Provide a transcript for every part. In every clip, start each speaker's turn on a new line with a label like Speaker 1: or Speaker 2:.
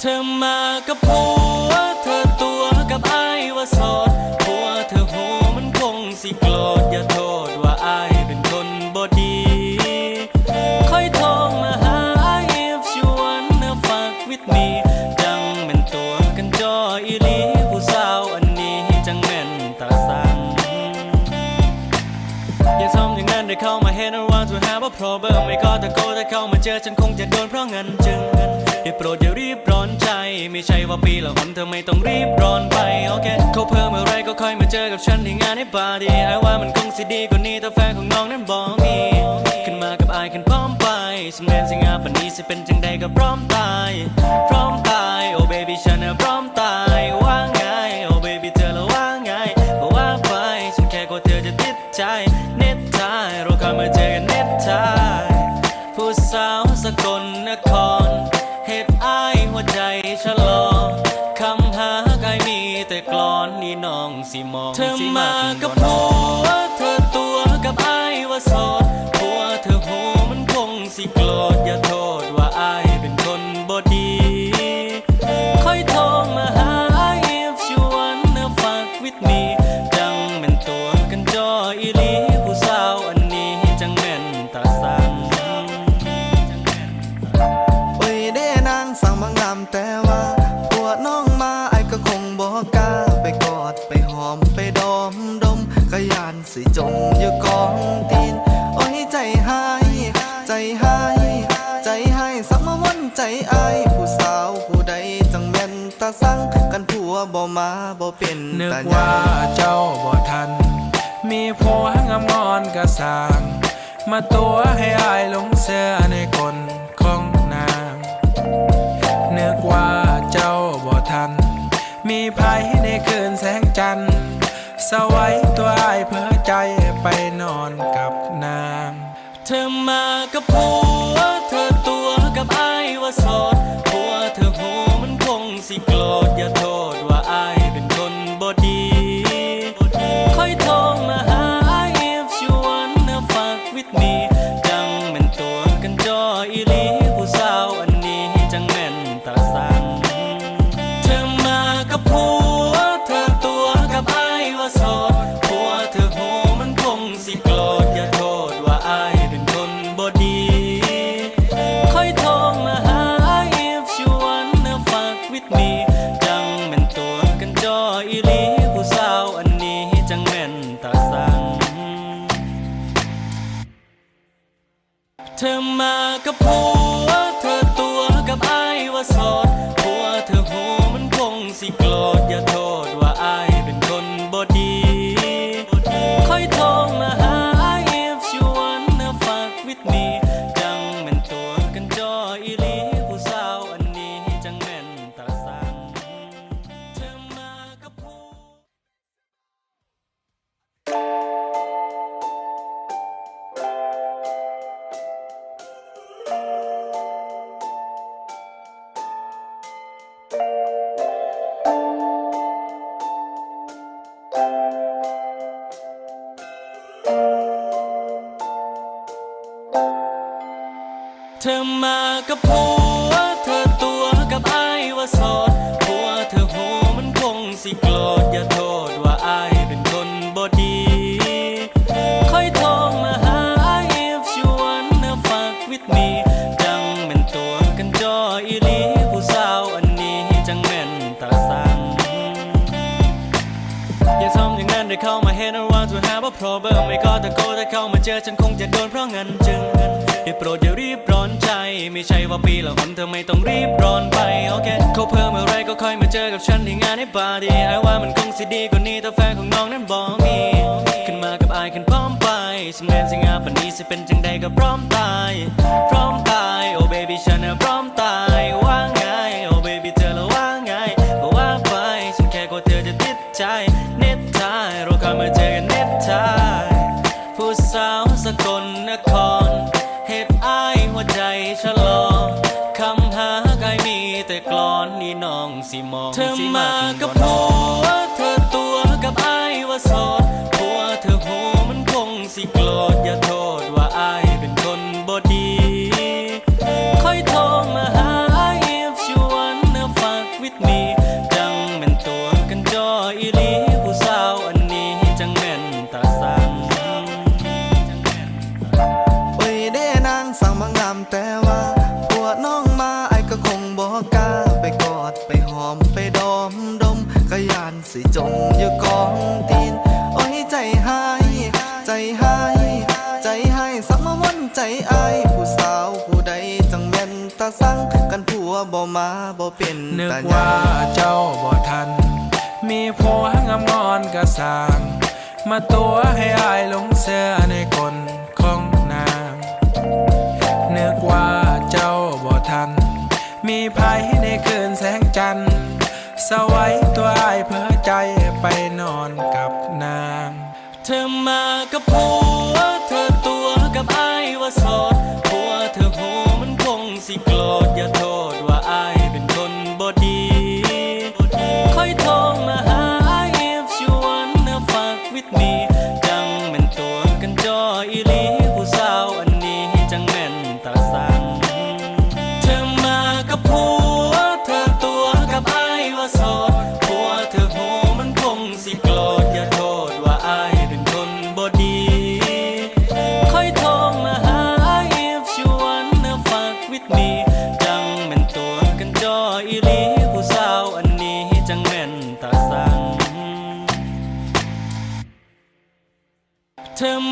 Speaker 1: เธอมากับผัวเธอตัวกับไอ้ว่าสอ to have a problem ไม่ก็ตะโกถ้าเข้ามาเจอฉันคงจะโดนเพราะเงินจึงได้โปรดอย่ารีบร้อนใจ ไม่ใช่ว่าปีละหนเธอไม่ต้องรีบร้อนไปโอเคเขาเพิ่มอะไรก็ค่อยมาเจอกับฉันที่งานในบาร์ดีไอ้ว่ามันคงสิดีกว่านี้แต่แฟนของน้องนั้นบอกมีขึ้นมากับไอ้ขึ้นพร้อมไปสำเนียงสิงาปันนี้สิเป็นจังใดก็พร้อมตาย พร้อมตายโอ้ baby ฉันน่ะพร้อมตายว่าไงโอ้ baby เธอละว่าไงก็ว่าไปฉันแค่กลัวเธอจะติดใจาง มาตัว
Speaker 2: ให้อาย
Speaker 3: หลงเสื้อในคนของนางนึกว่าเจ้าบ่ทัน มีภัยในคืนแสงจันทร์สวัยตัวอายเพื่อใจไปนอนกับนาง
Speaker 1: เธอมากับผั มา กับผัว เธอตัวกับไอ้ว่าโสดผัวเธอหูมันคงสิโกรธอย่าโทษว่าไอ้เป็นคนบ่ดี ค่อยโทรมาหา if you wanna fuck with me จังแม่นตัวกันจออีลีผู้สาวอันนี้จังแม่นตาสังอย่าทำอย่างนั้นได้เข้ามาเห็นว่า to have a problem ไม่ก็ตะโกนถ้าเข้ามาเจอฉันคงจะโดนเพราะเงินจึง ได้โปรดอย่ารีบร้อนใจ ไม่ใช่ว่าปีละหนเธอไม่ต้องรีบร้อนไปโอเคเขาเพิ่มอะไรก็ค่อยมาเจอกับฉันที่งานในบาร์ดีไอ้ว่ามันคงสิดีกว่านี้แต่แฟนของน้องนั้นบอกมีขึ้นมากับไอ้ขึ้นพร้อมไปสำเนียงสิงาปันนี้สิเป็นจังใดก็พร้อมตาย พร้อมตายโอ้ baby ฉันน่ะพร้อมตายว่าไงโอ้ baby เธอละว่าไงก็ว่าไปฉันแค่กลัวเธอจะติดใจเน็ตไทยเราคอยมาเจอกันเน็ตไทยผู้สาวสกลนคร มองเธอมากับผัว ดอมดมกะยานสิจมอยู่กองตีน โอ้ยใจหาย ใจหาย ใจหายสัมวันใจ
Speaker 2: อาย ผู้สาวผู้ใดจังแม่นตาสั่งกันผัวบ่มาบ่เป็น
Speaker 3: นึก
Speaker 2: ตา
Speaker 3: ห
Speaker 2: ยัว่าง
Speaker 3: เจ้าบ่ทัน มีผัวงามงอนกระสาง มาตัวให้อายหลงเสื้อในกลของนางเนึกว่าเจ้าบ่ทัน มีภัยในคืนแสงจันทร์ สวัยตัวไอ้เพื่อใจไปนอนกับนาง
Speaker 1: เธอมากับผั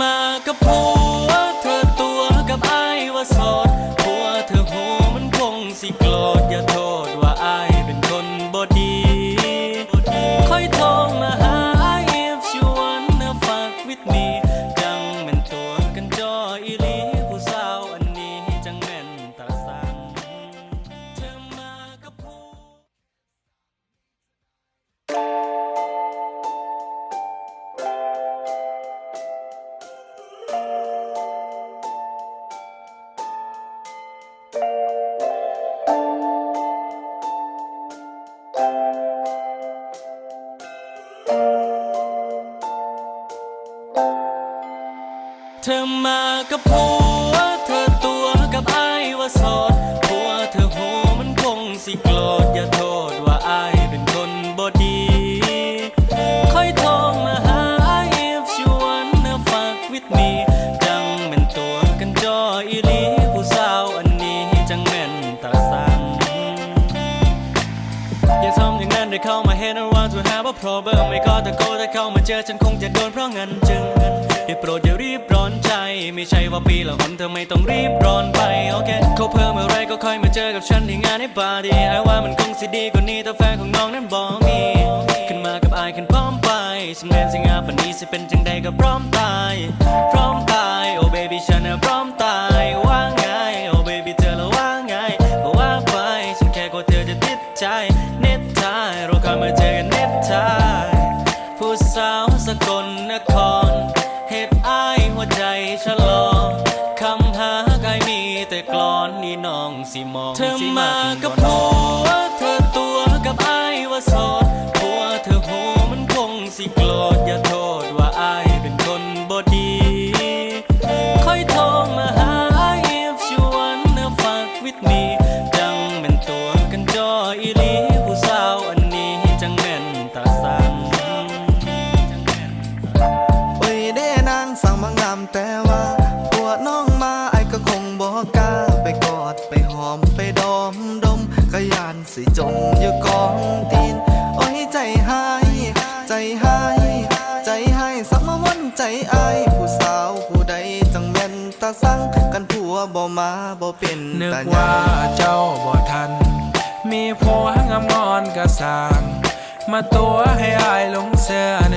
Speaker 1: มากับผม กับผัว เธอตัวกับไอ้ว่าโสดผัวเธอหูมันคงสิโกรธอย่าโทษว่าไอ้เป็นคนบ่ดี ค่อยโทรมาหา if you wanna fuck with me จังแม่นตัวกันจออีลีผู้สาวอันนี้จังแม่นตาสังอย่าทำอย่างนั้นได้เข้ามาเห็นว่า to have a problem ไม่ก็ตะโกนถ้าเข้ามาเจอฉันคงจะโดนเพราะงั้นจึงงัน ได้โปรดอย่ารีบร้อนใจ ไม่ใช่ว่าปีละหนเธอไม่ต้องรีบร้อนไปโอเคเขาเพิ่มอะไรก็ค่อยมาเจอกับฉันที่งานในบาร์ดี้ไอ้ว่ามันคงสิดีกว่านี้ถ้าแฟนของน้องนั้นบอกมีขึ้นมากับอายขึ้นพร้อมไปสำเนียงสิงาปันนี้สิเป็นจังใดก็พร้อมตาย พร้อมตายโอ้เบบี้ฉันน่ะพร้อมตาย สิมองเธอมากับผัว ว่าย่าเจ้า
Speaker 2: บ่
Speaker 3: ทัน มีผัวงามงอนกระสาง มาตัวให้อายหลงเสือใน